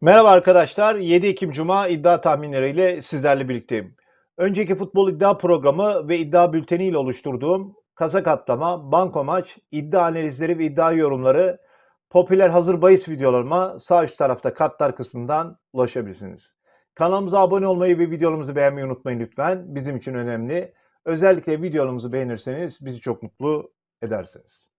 Merhaba arkadaşlar. 7 Ekim Cuma iddia tahminleriyle sizlerle birlikteyim. Önceki futbol iddia programı ve iddia bülteni ile oluşturduğum kazak atlama, banko maç, iddia analizleri ve iddia yorumları popüler hazır bahis videolarıma sağ üst tarafta kartlar kısmından ulaşabilirsiniz. Kanalımıza abone olmayı ve videolarımızı beğenmeyi unutmayın lütfen. Bizim için önemli. Özellikle videolarımızı beğenirseniz bizi çok mutlu edersiniz.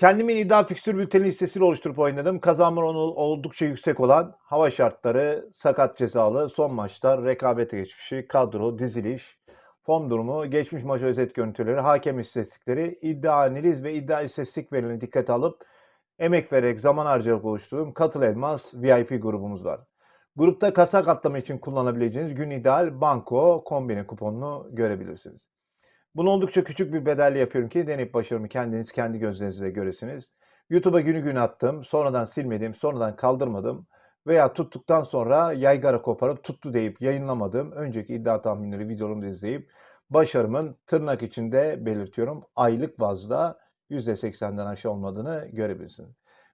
Kendimin iddia fikstür bülteni listesiyle oluşturup oynadım. Kazanma oranı oldukça yüksek olan hava şartları, sakat cezalı, son maçlar, rekabete geçmişi, kadro, diziliş, form durumu, geçmiş maç özet görüntüleri, hakem istatistikleri, iddia analiz ve iddia istatistik verilerini dikkate alıp emek vererek zaman harcayarak oluşturduğum Katıl Elmas VIP grubumuz var. Grupta kasak atlama için kullanabileceğiniz gün ideal banko kombine kuponunu görebilirsiniz. Bunu oldukça küçük bir bedelle yapıyorum ki deneyip başarımı kendiniz kendi gözlerinizle göresiniz. YouTube'a günü gün attım, sonradan silmedim, sonradan kaldırmadım veya tuttuktan sonra yaygara koparıp tuttu deyip yayınlamadım. Önceki iddia tahminleri videolarımı da izleyip başarımın tırnak içinde belirtiyorum. Aylık bazda %80'den aşağı olmadığını görebilirsiniz.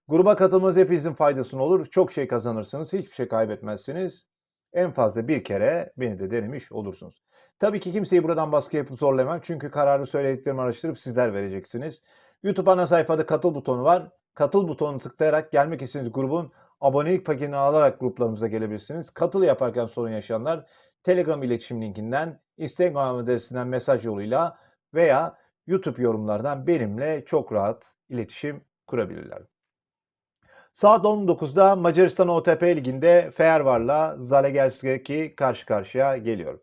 Gruba katılmanız hepinizin faydasına olur. Çok şey kazanırsınız, hiçbir şey kaybetmezsiniz. En fazla bir kere beni de denemiş olursunuz. Tabii ki kimseyi buradan baskı yapıp zorlamam. Çünkü kararı söylediklerimi araştırıp sizler vereceksiniz. YouTube ana sayfada katıl butonu var. Katıl butonunu tıklayarak gelmek istediğiniz grubun abonelik paketini alarak gruplarımıza gelebilirsiniz. Katıl yaparken sorun yaşayanlar Telegram iletişim linkinden, Instagram adresinden mesaj yoluyla veya YouTube yorumlardan benimle çok rahat iletişim kurabilirler. Saat 19'da Macaristan OTP Ligi'nde Fenerbahçe'la Zalaegerszegi karşı karşıya geliyor.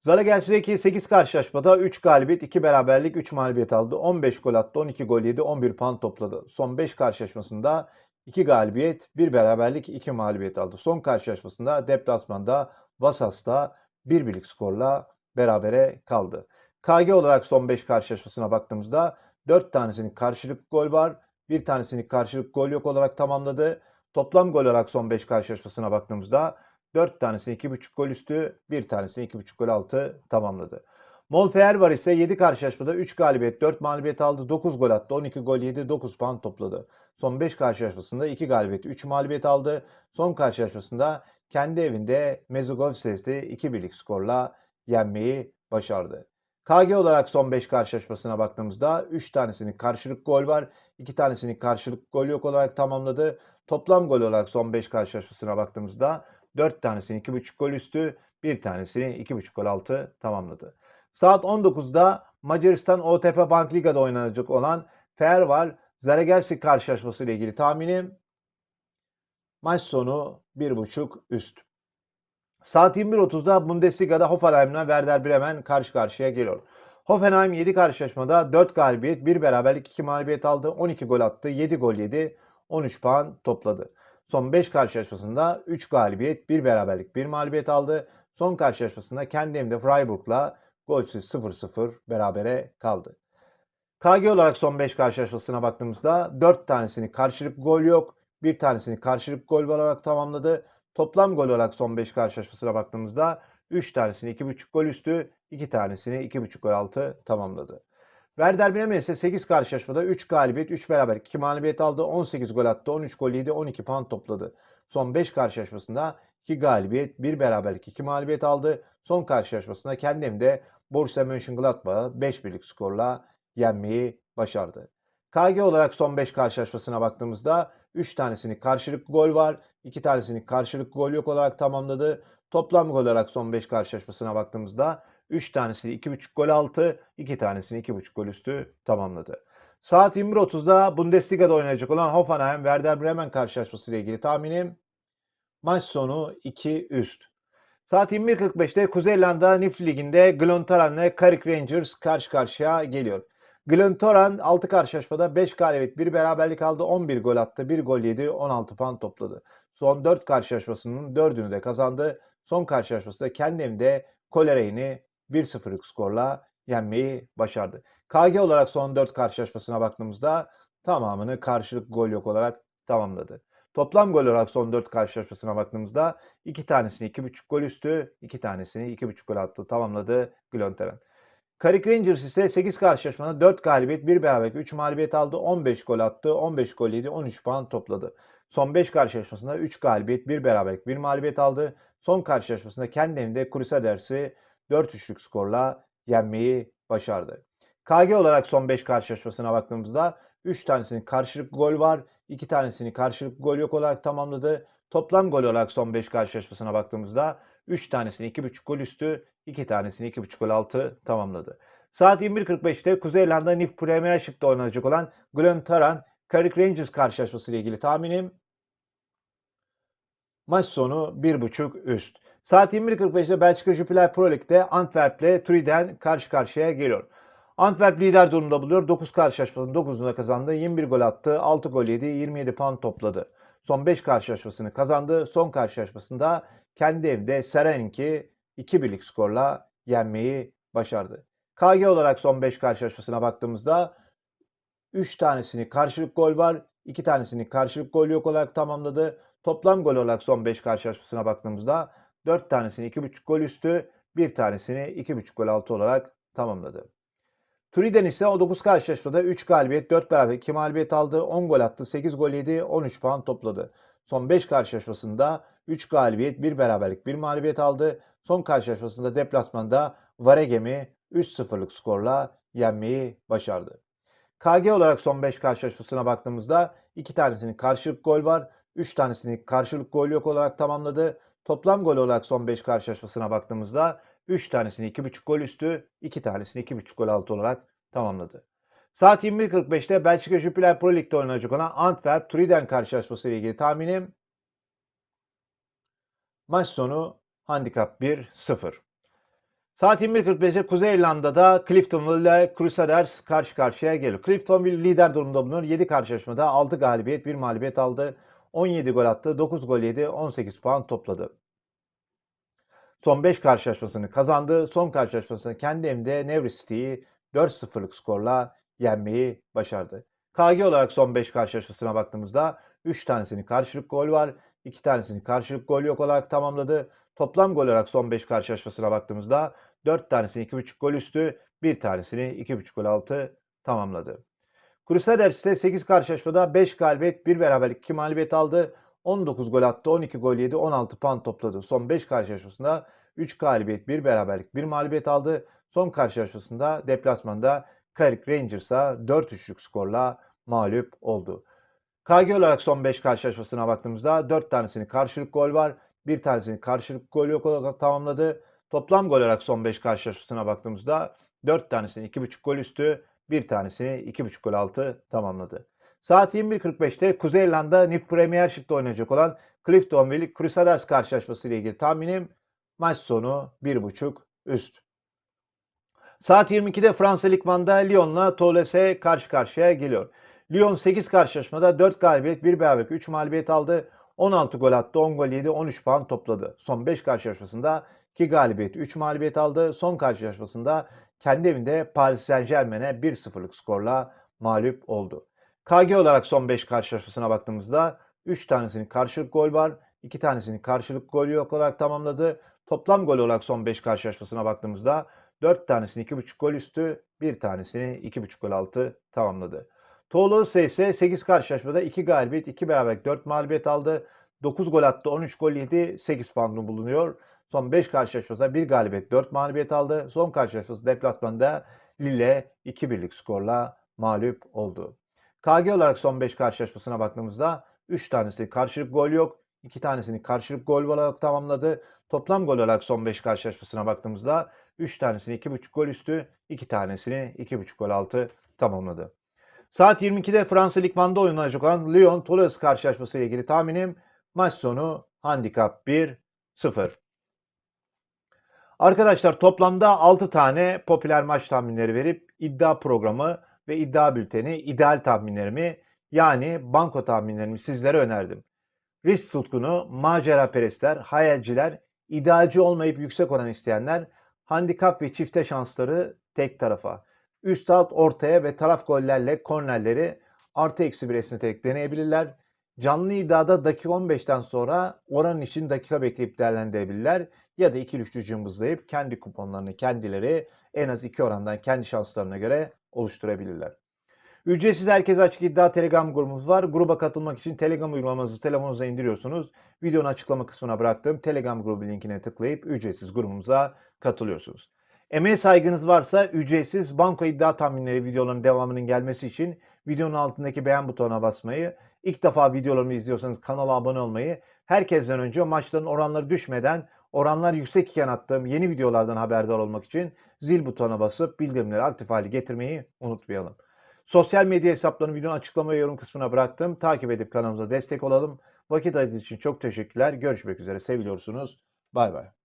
Zalaegerszegi 8 karşılaşmada 3 galibiyet, 2 beraberlik, 3 mağlubiyet aldı. 15 gol attı, 12 gol yedi, 11 puan topladı. Son 5 karşılaşmasında 2 galibiyet, 1 beraberlik, 2 mağlubiyet aldı. Son karşılaşmasında deplasmanda Vasas'ta 1 birlik skorla berabere kaldı. KG olarak son 5 karşılaşmasına baktığımızda 4 tanesinin karşılık gol var. Bir tanesini karşılık gol yok olarak tamamladı. Toplam gol olarak son 5 karşılaşmasına baktığımızda 4 tanesini 2.5 gol üstü, bir tanesini 2.5 gol altı tamamladı. Molfeer var ise 7 karşılaşmada 3 galibiyet, 4 mağlubiyet aldı, 9 gol attı, 12 gol yedi, 9 puan topladı. Son 5 karşılaşmasında 2 galibiyet, 3 mağlubiyet aldı. Son karşılaşmasında kendi evinde Mezugovses'i 2 birlik skorla yenmeyi başardı. KG olarak son 5 karşılaşmasına baktığımızda 3 tanesinin karşılık gol var. 2 tanesinin karşılık gol yok olarak tamamladı. Toplam gol olarak son 5 karşılaşmasına baktığımızda 4 tanesini 2.5 gol üstü, bir tanesini 2.5 gol altı tamamladı. Saat 19'da Macaristan OTP Bank Liga'da oynanacak olan Fenerbahçe Zalaegerszegi karşılaşması ile ilgili tahminim maç sonu 1.5 üst. Saat 21.30'da Bundesliga'da Hoffenheim'le Werder Bremen karşı karşıya geliyor. Hoffenheim 7 karşılaşmada 4 galibiyet, 1 beraberlik, 2 mağlubiyet aldı. 12 gol attı, 7 gol yedi, 13 puan topladı. Son 5 karşılaşmasında 3 galibiyet, 1 beraberlik, 1 mağlubiyet aldı. Son karşılaşmasında kendi evinde Freiburg'la golsüz 0-0 berabere kaldı. KG olarak son 5 karşılaşmasına baktığımızda 4 tanesini karşılık gol yok, 1 tanesini karşılık gol olarak tamamladı. Toplam gol olarak son 5 karşılaşmasına baktığımızda 3 tanesini 2.5 gol üstü, 2 tanesini 2.5 gol altı tamamladı. Werder Bremen ise 8 karşılaşmada 3 galibiyet, 3 beraber 2 mağlubiyet aldı. 18 gol attı, 13 gol yedi, 12 puan topladı. Son 5 karşılaşmasında 2 galibiyet, 1 beraberlik, 2 mağlubiyet aldı. Son karşılaşmasında kendi evinde Borussia Mönchengladbach'ı 5 birlik skorla yenmeyi başardı. KG olarak son 5 karşılaşmasına baktığımızda 3 tanesini karşılık gol var, 2 tanesini karşılık gol yok olarak tamamladı. Toplam gol olarak son 5 karşılaşmasına baktığımızda 3 tanesini 2.5 gol altı, 2 tanesini 2.5 gol üstü tamamladı. Saat 21.30'da Bundesliga'da oynayacak olan Hoffenheim Werder Bremen karşılaşması ile ilgili tahminim maç sonu 2 üst. Saat 21.45'te Kuzey İrlanda Nif Ligi'nde Glentoran ile Carrick Rangers karşı karşıya geliyor. Glentoran 6 karşılaşmada 5 galibiyet, 1 beraberlik aldı, 11 gol attı, 1 gol yedi, 16 puan topladı. Son 4 karşılaşmasının 4'ünü de kazandı. Son karşılaşmasında kendi evinde Colere'ini 1-0'lık skorla yenmeyi başardı. KG olarak son 4 karşılaşmasına baktığımızda tamamını karşılık gol yok olarak tamamladı. Toplam gol olarak son 4 karşılaşmasına baktığımızda 2 tanesini 2.5 gol üstü, 2 tanesini 2.5 gol attı tamamladı Glönteren. Carrick Rangers ise 8 karşılaşmada 4 galibiyet, 1 beraberlik, 3 mağlubiyet aldı. 15 gol attı, 15 gol yedi, 13 puan topladı. Son 5 karşılaşmasında 3 galibiyet, 1 beraberlik, 1 mağlubiyet aldı. Son karşılaşmasında kendi evinde Crusaders'i 4-3'lük skorla yenmeyi başardı. KG olarak son 5 karşılaşmasına baktığımızda 3 tanesinin karşılıklı gol var, 2 tanesini karşılıklı gol yok olarak tamamladı. Toplam gol olarak son 5 karşılaşmasına baktığımızda 3 tanesini 2.5 gol üstü, 2 tanesini 2.5 gol altı tamamladı. Saat 21.45'te Kuzey İrlanda NIF Premiership'te oynanacak olan Glentoran Carrick Rangers karşılaşması ile ilgili tahminim maç sonu 1.5 üst. Saat 21.45'te Belçika Jupiler Pro Lig'de Antwerp ile Truden karşı karşıya geliyor. Antwerp lider durumda buluyor. 9 karşılaşmasının 9'unda kazandı. 21 gol attı. 6 gol yedi. 27 puan topladı. Son 5 karşılaşmasını kazandı. Son karşılaşmasında kendi evinde Serenk'i 2 birlik skorla yenmeyi başardı. KG olarak son 5 karşılaşmasına baktığımızda 3 tanesini karşılık gol var. 2 tanesini karşılık gol yok olarak tamamladı. Toplam gol olarak son 5 karşılaşmasına baktığımızda 4 tanesini 2.5 gol üstü, 1 tanesini 2.5 gol altı olarak tamamladı. Turiden ise o 9 karşılaşmada 3 galibiyet, 4 beraber 2 mağlubiyet aldı. 10 gol attı, 8 gol yedi, 13 puan topladı. Son 5 karşılaşmasında 3 galibiyet, 1 beraberlik, 1 mağlubiyet aldı. Son karşılaşmasında deplasmanda Varegem'i 3-0'lık skorla yenmeyi başardı. KG olarak son 5 karşılaşmasına baktığımızda 2 tanesinin karşılık gol var. 3 tanesini karşılık gol yok olarak tamamladı. Toplam gol olarak son 5 karşılaşmasına baktığımızda 3 tanesini 2.5 gol üstü, 2 tanesini 2.5 gol altı olarak tamamladı. Saat 21.45'te Belçika Jupiler Pro Lig'de oynanacak olan Antwerp Truden karşılaşması ile ilgili tahminim maç sonu handikap 1-0. Saat 21.45'te Kuzey İrlanda'da Cliftonville ile Crusaders karşı karşıya geliyor. Cliftonville lider durumda bulunuyor. 7 karşılaşmada 6 galibiyet, 1 mağlubiyet aldı. 17 gol attı, 9 gol yedi, 18 puan topladı. Son 5 karşılaşmasını kazandı. Son karşılaşmasını kendi evinde Nevri City'yi 4-0'lık skorla yenmeyi başardı. KG olarak son 5 karşılaşmasına baktığımızda 3 tanesinin karşılık gol var. 2 tanesinin karşılık gol yok olarak tamamladı. Toplam gol olarak son 5 karşılaşmasına baktığımızda 4 tanesini 2.5 gol üstü, 1 tanesini 2.5 gol altı tamamladı. Crusaders ise 8 karşılaşmada 5 galibiyet, 1 beraberlik, 2 mağlubiyet aldı. 19 gol attı, 12 gol yedi, 16 puan topladı. Son 5 karşılaşmasında 3 galibiyet, 1 beraberlik, 1 mağlubiyet aldı. Son karşılaşmasında deplasmanda Carrick Rangers'a 4-3'lük skorla mağlup oldu. KG olarak son 5 karşılaşmasına baktığımızda 4 tanesini karşılık gol var. 1 tanesini karşılık gol yok olarak tamamladı. Toplam gol olarak son 5 karşılaşmasına baktığımızda 4 tanesini 2.5 gol üstü, bir tanesini 2.5 gol altı tamamladı. Saat 21.45'te Kuzey İrlanda NIF Premiership'te oynayacak olan Cliftonville Crusaders karşılaşması ile ilgili tahminim maç sonu 1.5 üst. Saat 22'de Fransa Ligman'da Lyon'la Toulouse karşı karşıya geliyor. Lyon 8 karşılaşmada 4 galibiyet, 1 beraberlik, 3 mağlubiyet aldı. 16 gol attı, 10 gol yedi, 13 puan topladı. Son 5 karşılaşmasında 2 galibiyet, 3 mağlubiyet aldı. Son karşılaşmasında kendi evinde Paris Saint Germain'e 1-0'lık skorla mağlup oldu. KG olarak son 5 karşılaşmasına baktığımızda 3 tanesinin karşılık gol var. 2 tanesinin karşılık gol yok olarak tamamladı. Toplam gol olarak son 5 karşılaşmasına baktığımızda 4 tanesini 2.5 gol üstü, 1 tanesini 2.5 gol altı tamamladı. Toulouse ise 8 karşılaşmada 2 galibiyet, 2 beraberlik, 4 mağlubiyet aldı. 9 gol attı, 13 gol yedi, 8 puanlı bulunuyor. Son 5 karşılaşmasında 1 galibiyet, 4 mağlubiyet aldı. Son karşılaşması deplasmanda Lille 2-1'lik skorla mağlup oldu. KG olarak son 5 karşılaşmasına baktığımızda 3 tanesi karşılık gol yok. 2 tanesini karşılık gol olarak tamamladı. Toplam gol olarak son 5 karşılaşmasına baktığımızda 3 tanesini 2.5 gol üstü, 2 tanesini 2.5 gol altı tamamladı. Saat 22'de Fransa Ligman'da oynanacak olan Lyon-Toulouse karşılaşması ile ilgili tahminim maç sonu handikap 1-0. Arkadaşlar toplamda 6 tane popüler maç tahminleri verip iddia programı ve iddia bülteni ideal tahminlerimi yani banko tahminlerimi sizlere önerdim. Risk tutkunu, macera perestler, hayalciler, idealci olmayıp yüksek oran isteyenler, handikap ve çifte şansları tek tarafa. Üst alt ortaya ve taraf gollerle kornerleri artı eksi bir esneterek deneyebilirler. Canlı iddiada dakika 15'ten sonra oranın için dakika bekleyip değerlendirebilirler. Ya da ikili üçlü cımbızlayıp kendi kuponlarını kendileri en az iki orandan kendi şanslarına göre oluşturabilirler. Ücretsiz herkese açık iddia Telegram grubumuz var. Gruba katılmak için Telegram uygulamanızı telefonunuza indiriyorsunuz. Videonun açıklama kısmına bıraktığım Telegram grubu linkine tıklayıp ücretsiz grubumuza katılıyorsunuz. Emeğe saygınız varsa ücretsiz banko iddia tahminleri videolarının devamının gelmesi için videonun altındaki beğen butonuna basmayı, ilk defa videolarımı izliyorsanız kanala abone olmayı, herkesten önce maçların oranları düşmeden oranlar yüksek iken attığım yeni videolardan haberdar olmak için zil butonuna basıp bildirimleri aktif hale getirmeyi unutmayalım. Sosyal medya hesaplarını videonun açıklama ve yorum kısmına bıraktım. Takip edip kanalımıza destek olalım. Vakit ayırdığınız için çok teşekkürler. Görüşmek üzere. Seviliyorsunuz. Bay bay.